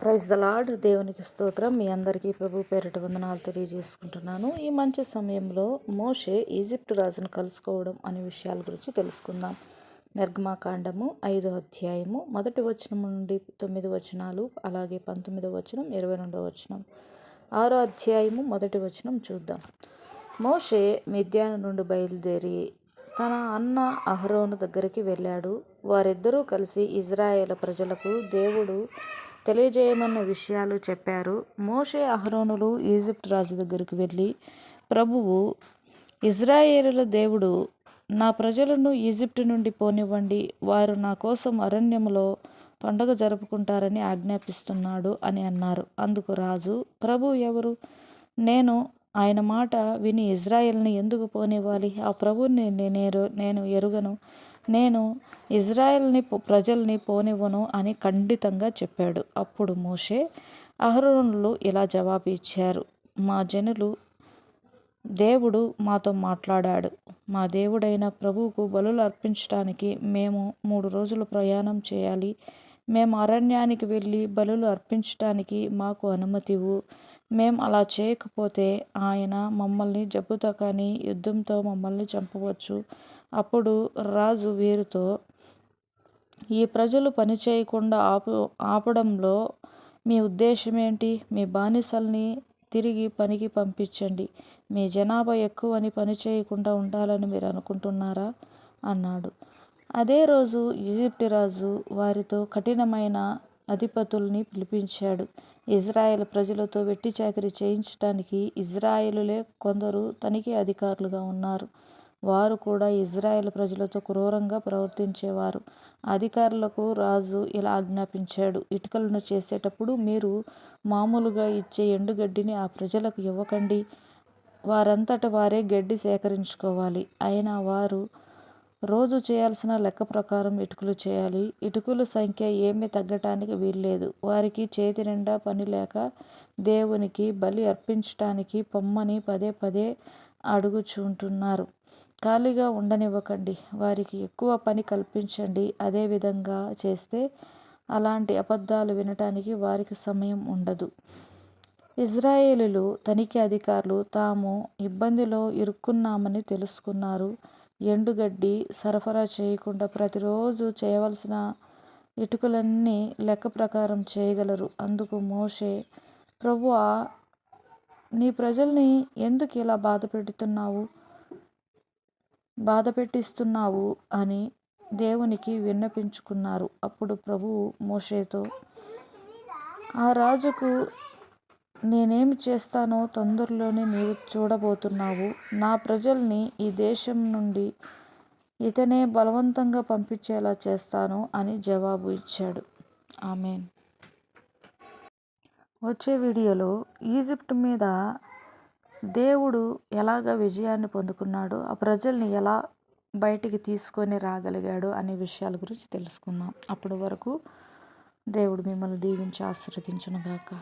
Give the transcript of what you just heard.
Praise the lord దేవునికి స్తోత్రం. మీ అందరికీ ప్రభు పేరిట వందనాలు తెలియజేసుకుంటున్నాను. ఈ మంచి సమయంలో మోషే ఈజిప్ట్ రాజును కలుసుకోవడం అనే విషయాల గురించి తెలుసుకుందాం. నిర్గమాకాండము ఐదో అధ్యాయము మొదటి వచనం నుండి తొమ్మిది వచనాలు అలాగే పంతొమ్మిదో వచనం ఇరవై రెండో వచనం. ఆరో అధ్యాయము మొదటి వచనం చూద్దాం. మోషే మిద్యాన నుండి బయలుదేరి తన అన్న అహరోను దగ్గరికి వెళ్ళాడు. వారిద్దరూ కలిసి ఇజ్రాయేల్ ప్రజలకు దేవుడు తెలియజేయమన్న విషయాలు చెప్పారు. మోషే అహరోనులు ఈజిప్ట్ రాజు దగ్గరికి వెళ్ళి ప్రభువు ఇజ్రాయేలుల దేవుడు నా ప్రజలను ఈజిప్టు నుండి పోనివ్వండి. వారు నా కోసం అరణ్యములో పండగ జరుపుకుంటారని ఆజ్ఞాపిస్తున్నాడు అని అన్నారు. అందుకు రాజు ప్రభు ఎవరు? నేను ఆయన మాట విని ఇజ్రాయెల్ని ఎందుకు పోనివ్వాలి? ఆ ప్రభుని నేను నేను ఎరుగను. నేను ఇజ్రాయెల్ని ప్రజల్ని పోనివ్వను అని ఖండితంగా చెప్పాడు. అప్పుడు మోషే అహరోనులు ఇలా జవాబు ఇచ్చారు మా జనులు దేవుడు మాతో మాట్లాడాడు. మా దేవుడైన ప్రభువుకు బలులు అర్పించడానికి మేము మూడు రోజులు ప్రయాణం చేయాలి. మేము అరణ్యానికి వెళ్ళి బలులు అర్పించటానికి మాకు అనుమతివు మేము అలా చేయకపోతే ఆయన మమ్మల్ని జబ్బుతో కానీ యుద్ధంతో మమ్మల్ని చంపవచ్చు. అప్పుడు రాజు వీరితో ఈ ప్రజలు పని చేయకుండా ఆపు ఆపడంలో మీ ఉద్దేశం ఏంటి మీ బానిసల్ని తిరిగి పనికి పంపించండి. మీ జనాభా ఎక్కువని పని చేయకుండా ఉండాలని మీరు అనుకుంటున్నారా? అన్నాడు. అదే రోజు ఈజిప్ట్ రాజు వారితో కఠినమైన అధిపతుల్ని పిలిపించాడు. ఇజ్రాయెల్ ప్రజలతో వెట్టి చాకరీ చేయించడానికి ఇజ్రాయేలులే కొందరు తనిఖీ అధికారులుగా ఉన్నారు. వారు కూడా ఇజ్రాయెల్ ప్రజలతో క్రూరంగా ప్రవర్తించేవారు. అధికారులకు రాజు ఇలా ఆజ్ఞాపించాడు ఇటుకలను చేసేటప్పుడు మీరు మామూలుగా ఇచ్చే ఎండుగడ్డిని ఆ ప్రజలకు ఇవ్వకండి వారంతట వారే గడ్డి సేకరించుకోవాలి. అయినా వారు రోజు చేయాల్సిన లెక్క ప్రకారం ఇటుకలు చేయాలి. ఇటుకల సంఖ్య ఏమీ తగ్గటానికి వీల్లేదు. వారికి చేతి నిండా పని లేక దేవునికి బలి అర్పించటానికి పొమ్మని పదే పదే అడుగుచుంటున్నారు. ఖాళీగా ఉండనివ్వకండి. వారికి ఎక్కువ పని కల్పించండి. అదేవిధంగా చేస్తే అలాంటి అబద్ధాలు వినటానికి వారికి సమయం ఉండదు. ఇజ్రాయేలులు తనిఖీ అధికారులు తాము ఇబ్బందిలో ఇరుక్కున్నామని తెలుసుకున్నారు. ఎండుగడ్డి సరఫరా చేయకుండా ప్రతిరోజు చేయవలసిన ఇటుకలన్నీ లెక్క ప్రకారం చేయగలరు. అందుకు మోషే ప్రభువా నీ ప్రజల్ని ఎందుకు ఇలా బాధ పెడుతున్నావు? బాధ పెట్టిస్తున్నావు అని దేవునికి విన్నపించుకున్నారు. అప్పుడు ప్రభువు మోషేతో ఆ రాజుకు నేనేమి చేస్తానో తొందరలోనే నీవు చూడబోతున్నావు. నా ప్రజల్ని ఈ దేశం నుండి ఇతనే బలవంతంగా పంపించేలా చేస్తాను అని జవాబు ఇచ్చాడు. ఆమెన్. వచ్చే వీడియోలో ఈజిప్ట్ మీద దేవుడు ఎలాగ విజయాన్ని పొందుకున్నాడు ఆ ప్రజల్ని ఎలా బయటికి తీసుకొని రాగలిగాడు అనే విషయాల గురించి తెలుసుకుందాం. అప్పటి వరకు దేవుడు మిమ్మల్ని దీవించి ఆశీర్వదించునుగాక.